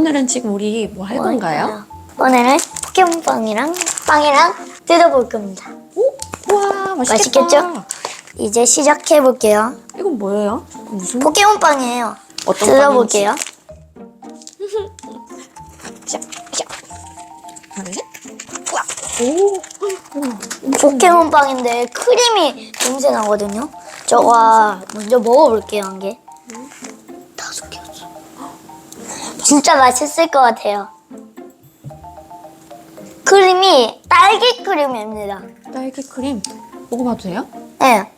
오늘은 지금 우리 뭐 할 건가요? 오늘은 포켓몬빵이랑 빵이랑 뜯어볼 겁니다. 오, 와 맛있겠다. 맛있겠죠? 이제 시작해 볼게요. 이건 뭐예요? 무슨 포켓몬빵이에요. 어떤 뜯어볼게요. 시작 시작. 하나 둘 셋. 우와. 오. 우와. 포켓몬빵인데 크림이 냄새 나거든요. 저거 먼저 먹어볼게요 한 개. 다섯 개였어. 진짜 맛있을 것 같아요. 크림이 딸기 크림입니다. 딸기 크림 먹어봐도 돼요? 네,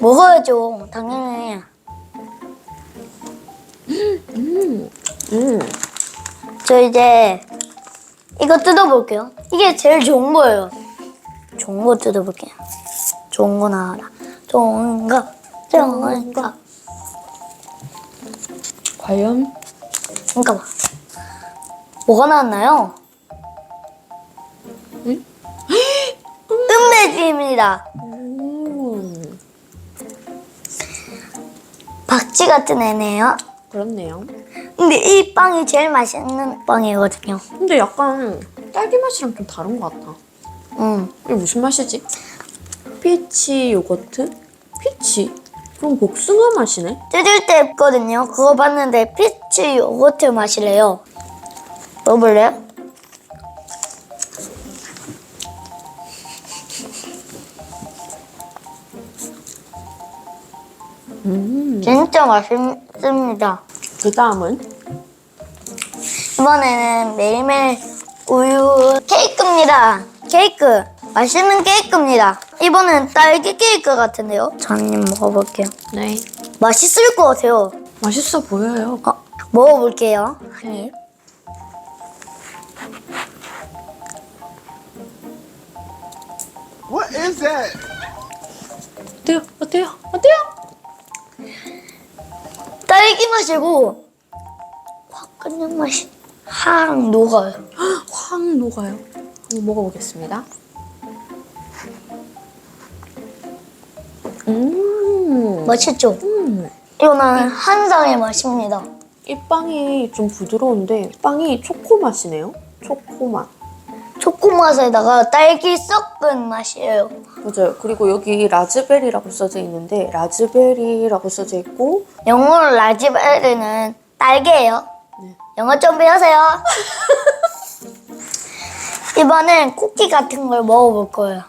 먹어야죠. 당연히. 음. 저 이제 이거 뜯어볼게요. 이게 제일 좋은 거예요. 좋은 거 뜯어볼게요. 좋은 거 나와라. 좋은 거, 좋은 거. 과연 잠깐만. 뭐가 나왔나요? 응? 은매주입니다. 오. 박쥐 같은 애네요. 그렇네요. 근데 이 빵이 제일 맛있는 빵이거든요. 근데 약간 딸기 맛이랑 좀 다른 것 같아. 음. 이게 무슨 맛이지? 피치 요거트? 피치? 그럼 복숭아 맛이네? 뜯을 때 했거든요. 그거 봤는데 피치 요거트 맛이래요. 먹어볼래요? 음. 진짜 맛있습니다. 그 다음은 이번에는 매일매일 우유 케이크입니다. 케이크. 맛있는 케이크입니다. 이번엔 딸기 케이크 같은데요? 저는 먹어볼게요. 네 맛있을 것 같아요. 맛있어 보여요. 어, 먹어볼게요. 한 입. What is that? 어때요? 어때요? 어때요? 딸기 맛이고 화끈한 맛이 확 녹아요. 확 녹아요. 한번 먹어보겠습니다. 음. 맛있죠? 음. 이거는 한상의 맛입니다. 이 빵이 좀 부드러운데 빵이 초코 맛이네요. 초코 맛. 초코 맛에다가 딸기 섞은 맛이에요. 맞아요. 그리고 여기 라즈베리라고 써져 있는데 라즈베리라고 써져 있고 영어로 라지베리는 딸기예요. 네. 영어 좀 배우세요. 이번엔 쿠키 같은 걸 먹어볼 거예요.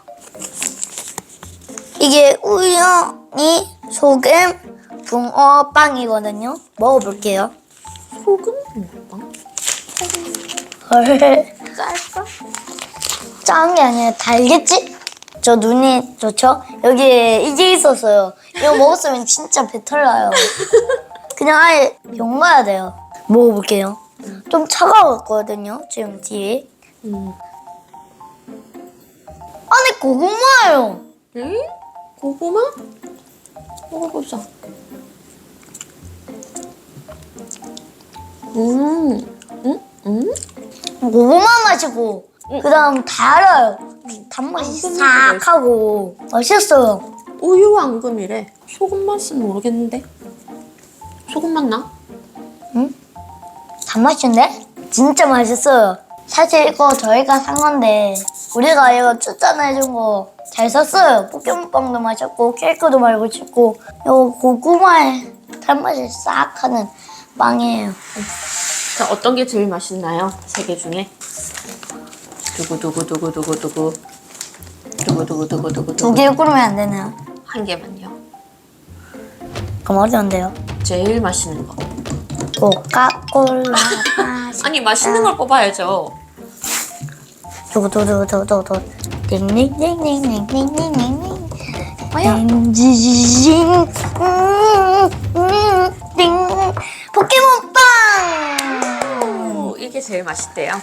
이게 우연히 소금 붕어빵이거든요. 먹어볼게요. 소금? 헐. 짤까? 짠게 아니라 달겠지? 저 눈이 좋죠? 여기에 이게 있었어요. 이거 먹었으면 진짜 배탈 나요. 그냥 아예 병 가야 돼요. 먹어볼게요. 좀 차가웠거든요, 지금 뒤에. 음. 안에 고구마예요. 응? 고구마? 먹어보자. 음, 음, 음? 고구마 맛이고, 그 다음 달아요. 단맛이 싹 하고, 맛있어요. 우유 앙금이래. 소금 맛은 모르겠는데. 소금 맛 나? 단맛인데? 진짜 맛있어요. 사실 이거 저희가 산 건데 우리가 이거 추천해준 거 잘 샀어요. 포켓몬빵도 맛있고 케이크도 맛있고 이거 고구마에 단맛이 싹 하는 빵이에요. 자, 어떤 게 제일 맛있나요? 세 개 중에. 두구두구두구두구두구. 두구 두구두구두구두구. 두 개 고르면 안 되나요? 한 개만요. 그럼 어려운데요. 제일 맛있는 거. 코카콜라 아니, 맛있는 걸 뽑아야죠. 두두두두두두 띵띵띵띵띵띵띵띵 뭐야? 띵지징 띵 이게 제일 맛있대요.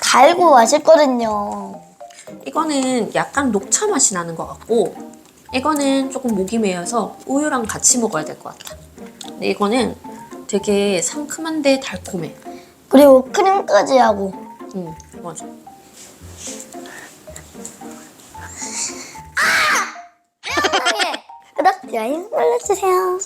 달고 맛있거든요. 이거는 약간 녹차 맛이 나는 것 같고 이거는 조금 목이 메어서 우유랑 같이 먹어야 될 것 같아. 근데 이거는 되게 상큼한데 달콤해. 그리고 크림까지 하고 응, 맞아. 구독, 좋아요 눌러주세요.